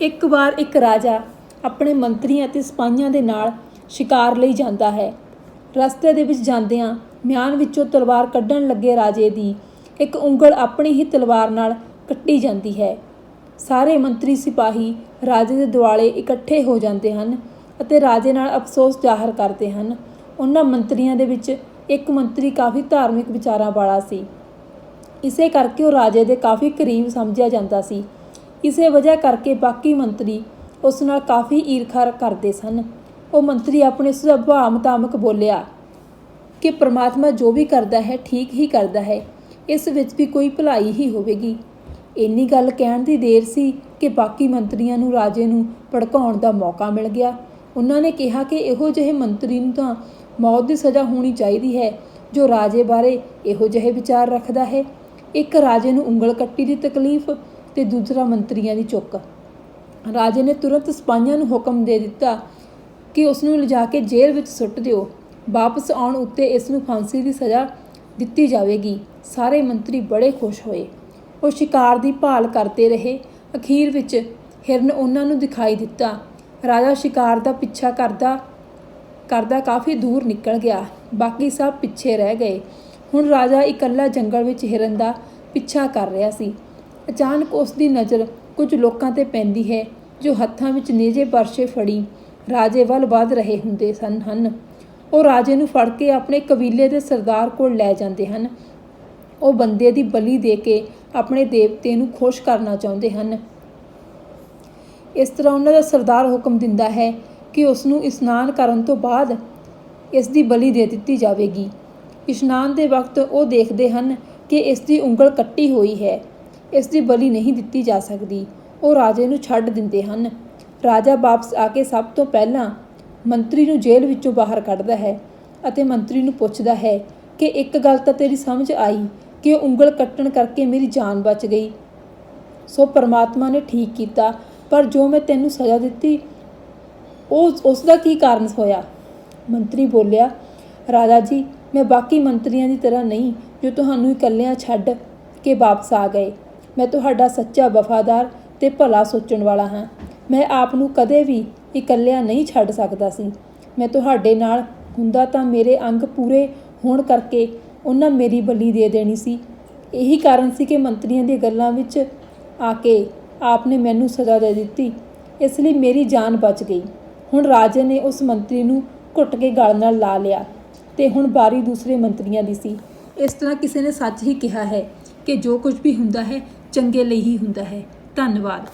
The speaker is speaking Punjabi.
ਇੱਕ ਵਾਰ ਇੱਕ ਰਾਜਾ ਆਪਣੇ ਮੰਤਰੀਆਂ ਅਤੇ ਸਿਪਾਹੀਆਂ ਦੇ ਨਾਲ ਸ਼ਿਕਾਰ ਲਈ ਜਾਂਦਾ ਹੈ। ਰਸਤੇ ਦੇ ਵਿੱਚ ਜਾਂਦਿਆਂ ਮਿਆਨ ਵਿੱਚੋਂ ਤਲਵਾਰ ਕੱਢਣ ਲੱਗੇ ਰਾਜੇ ਦੀ ਇੱਕ ਉਂਗਲ ਆਪਣੀ ਹੀ ਤਲਵਾਰ ਨਾਲ ਕੱਟੀ ਜਾਂਦੀ ਹੈ। ਸਾਰੇ ਮੰਤਰੀ ਸਿਪਾਹੀ ਰਾਜੇ ਦੇ ਦੁਆਲੇ ਇਕੱਠੇ ਹੋ ਜਾਂਦੇ ਹਨ ਅਤੇ ਰਾਜੇ ਨਾਲ ਅਫਸੋਸ ਜ਼ਾਹਰ ਕਰਦੇ ਹਨ। ਉਹਨਾਂ ਮੰਤਰੀਆਂ ਦੇ ਵਿੱਚ ਇੱਕ ਮੰਤਰੀ ਕਾਫੀ ਧਾਰਮਿਕ ਵਿਚਾਰਾਂ ਵਾਲਾ ਸੀ। ਇਸੇ ਕਰਕੇ ਉਹ ਰਾਜੇ ਦੇ ਕਾਫੀ ਕਰੀਬ ਸਮਝਿਆ ਜਾਂਦਾ ਸੀ। ਇਸੇ ਵਜ੍ਹਾ ਕਰਕੇ ਬਾਕੀ ਮੰਤਰੀ ਉਸ ਨਾਲ ਕਾਫੀ ਈਰਖਾ ਕਰਦੇ ਸਨ। ਉਹ ਮੰਤਰੀ ਆਪਣੇ ਸੁਭਾਅ ਮੁਤਾਬਕ ਬੋਲਿਆ ਕਿ ਪ੍ਰਮਾਤਮਾ ਜੋ ਵੀ ਕਰਦਾ ਹੈ, ਠੀਕ ਹੀ ਕਰਦਾ ਹੈ। ਇਸ ਵਿੱਚ ਵੀ ਕੋਈ ਭਲਾਈ ਹੀ ਹੋਵੇਗੀ। ਇੰਨੀ ਗੱਲ ਕਹਿਣ ਦੀ ਦੇਰ ਸੀ ਕਿ ਬਾਕੀ ਮੰਤਰੀਆਂ ਨੂੰ, ਰਾਜੇ ਨੂੰ ਭੜਕਾਉਣ ਦਾ ਮੌਕਾ ਮਿਲ ਗਿਆ। ਉਹਨਾਂ ਨੇ ਕਿਹਾ ਕਿ ਇਹੋ ਜਿਹੇ ਮੰਤਰੀ ਨੂੰ ਤਾਂ ਮੌਤ ਦੀ ਸਜ਼ਾ ਹੋਣੀ ਚਾਹੀਦੀ ਹੈ, ਜੋ ਰਾਜੇ ਬਾਰੇ ਇਹੋ ਜਿਹੇ ਵਿਚਾਰ ਰੱਖਦਾ ਹੈ। ਇੱਕ ਰਾਜੇ ਨੂੰ ਉਂਗਲ ਕੱਟੀ ਦੀ ਤਕਲੀਫ ਤੇ ਦੂਸਰਾ ਮੰਤਰੀਆਂ ਦੀ ਚੁੱਕ। ਰਾਜੇ ਨੇ ਤੁਰੰਤ ਸਿਪਾਹੀਆਂ ਨੂੰ ਹੁਕਮ ਦੇ ਦਿੱਤਾ ਕਿ ਉਸ ਨੂੰ ਲਿਜਾ ਕੇ ਜੇਲ੍ਹ ਵਿੱਚ ਸੁੱਟ ਦਿਓ। ਵਾਪਸ ਆਉਣ ਉੱਤੇ ਇਸ ਨੂੰ ਫਾਂਸੀ ਦੀ ਸਜ਼ਾ ਦਿੱਤੀ ਜਾਵੇਗੀ। ਸਾਰੇ ਮੰਤਰੀ ਬੜੇ ਖੁਸ਼ ਹੋਏ। ਉਹ ਸ਼ਿਕਾਰ ਦੀ ਭਾਲ ਕਰਦੇ ਰਹੇ। ਅਖੀਰ ਵਿੱਚ ਹਿਰਨ ਉਹਨਾਂ ਨੂੰ ਦਿਖਾਈ ਦਿੱਤਾ। ਰਾਜਾ ਸ਼ਿਕਾਰ ਦਾ ਪਿੱਛਾ ਕਰਦਾ ਕਰਦਾ ਕਾਫੀ ਦੂਰ ਨਿਕਲ ਗਿਆ। ਬਾਕੀ ਸਭ ਪਿੱਛੇ ਰਹਿ ਗਏ। ਹੁਣ ਰਾਜਾ ਇਕੱਲਾ ਜੰਗਲ ਵਿੱਚ ਹਿਰਨ ਦਾ ਪਿੱਛਾ ਕਰ ਰਿਹਾ ਸੀ। ਅਚਾਨਕ ਉਸ ਦੀ ਨਜ਼ਰ ਕੁਝ ਲੋਕਾਂ ਤੇ ਪੈਂਦੀ ਹੈ, ਜੋ ਹੱਥਾਂ ਵਿੱਚ ਨੇਜੇ ਪਰਸ਼ੇ ਫੜੀ ਰਾਜੇ ਵੱਲ ਵੱਧ ਰਹੇ ਹੁੰਦੇ ਸਨ, ਹਨ। ਉਹ ਰਾਜੇ ਨੂੰ ਫੜ ਕੇ ਆਪਣੇ ਕਬੀਲੇ ਦੇ ਸਰਦਾਰ ਕੋਲ ਲੈ ਜਾਂਦੇ ਹਨ। ਉਹ ਬੰਦੇ ਦੀ ਬਲੀ ਦੇ ਕੇ ਆਪਣੇ ਦੇਵਤੇ ਨੂੰ ਖੁਸ਼ ਕਰਨਾ ਚਾਹੁੰਦੇ ਹਨ। ਇਸ ਤਰ੍ਹਾਂ ਉਹਨਾਂ ਦਾ ਸਰਦਾਰ ਹੁਕਮ ਦਿੰਦਾ ਹੈ ਕਿ ਉਸ ਨੂੰ ਇਸ਼ਨਾਨ ਕਰਨ ਤੋਂ ਬਾਅਦ ਇਸ ਦੀ ਬਲੀ ਦੇ ਦਿੱਤੀ ਜਾਵੇਗੀ। ਇਸ਼ਨਾਨ ਦੇ ਵਕਤ ਉਹ ਦੇਖਦੇ ਹਨ ਕਿ ਇਸ ਦੀ ਉਂਗਲ ਕੱਟੀ ਹੋਈ ਹੈ। ਇਸ ਦੀ ਬਲੀ ਨਹੀਂ ਦਿੱਤੀ ਜਾ ਸਕਦੀ। ਉਹ ਰਾਜੇ ਨੂੰ ਛੱਡ ਦਿੰਦੇ ਹਨ। ਰਾਜਾ ਵਾਪਸ ਆ ਕੇ ਸਭ ਤੋਂ ਪਹਿਲਾਂ ਮੰਤਰੀ ਨੂੰ ਜੇਲ੍ਹ ਵਿੱਚੋਂ ਬਾਹਰ ਕੱਢਦਾ ਹੈ ਅਤੇ ਮੰਤਰੀ ਨੂੰ ਪੁੱਛਦਾ ਹੈ ਕਿ ਇੱਕ ਗੱਲ ਤਾਂ ਤੇਰੀ ਸਮਝ ਆਈ ਕਿ ਉਹ ਉਂਗਲ ਕੱਟਣ ਕਰਕੇ ਮੇਰੀ ਜਾਨ ਬਚ ਗਈ। ਸੋ ਪਰਮਾਤਮਾ ਨੇ ਠੀਕ ਕੀਤਾ, ਪਰ ਜੋ ਮੈਂ ਤੈਨੂੰ ਸਜ਼ਾ ਦਿੱਤੀ, ਉਹ ਉਸ ਦਾ ਕੀ ਕਾਰਨ ਹੋਇਆ? ਮੰਤਰੀ ਬੋਲਿਆ, ਰਾਜਾ ਜੀ, ਮੈਂ ਬਾਕੀ ਮੰਤਰੀਆਂ ਦੀ ਤਰ੍ਹਾਂ ਨਹੀਂ, ਜੋ ਤੁਹਾਨੂੰ ਇਕੱਲਿਆਂ ਛੱਡ ਕੇ ਵਾਪਸ ਆ ਗਏ। ਮੈਂ ਤੁਹਾਡਾ ਸੱਚਾ ਵਫਾਦਾਰ ਤੇ ਭਲਾ ਸੋਚਣ ਵਾਲਾ ਹਾਂ। ਮੈਂ ਆਪ ਨੂੰ ਕਦੇ ਵੀ ਇਕੱਲਿਆਂ ਨਹੀਂ ਛੱਡ ਸਕਦਾ ਸੀ। ਮੈਂ ਤੁਹਾਡੇ ਨਾਲ ਹੁੰਦਾ ਤਾਂ ਮੇਰੇ ਅੰਗ ਪੂਰੇ ਹੋਣ ਕਰਕੇ ਉਹਨਾਂ ਮੇਰੀ ਬਲੀ ਦੇ ਦੇਣੀ ਸੀ। ਇਹੀ ਕਾਰਨ ਸੀ ਕਿ ਮੰਤਰੀਆਂ ਦੀਆਂ ਗੱਲਾਂ ਵਿੱਚ ਆ ਕੇ ਆਪ ਨੇ ਮੈਨੂੰ ਸਜ਼ਾ ਦੇ ਦਿੱਤੀ। ਇਸ ਲਈ ਮੇਰੀ ਜਾਨ ਬਚ ਗਈ। ਹੁਣ ਰਾਜੇ ਨੇ ਉਸ ਮੰਤਰੀ ਨੂੰ ਘੁੱਟ ਕੇ ਗਲ ਨਾਲ ਲਾ ਲਿਆ ਤੇ ਹੁਣ ਬਾਰੀ ਦੂਸਰੇ ਮੰਤਰੀਆਂ ਦੀ ਸੀ। ਇਸ ਤਰ੍ਹਾਂ ਕਿਸੇ ਨੇ ਸੱਚ ਹੀ ਕਿਹਾ ਹੈ ਕਿ ਜੋ ਕੁਝ ਵੀ ਹੁੰਦਾ ਹੈ ਚੰਗੇ ਲਈ ਹੀ ਹੁੰਦਾ ਹੈ। ਧੰਨਵਾਦ।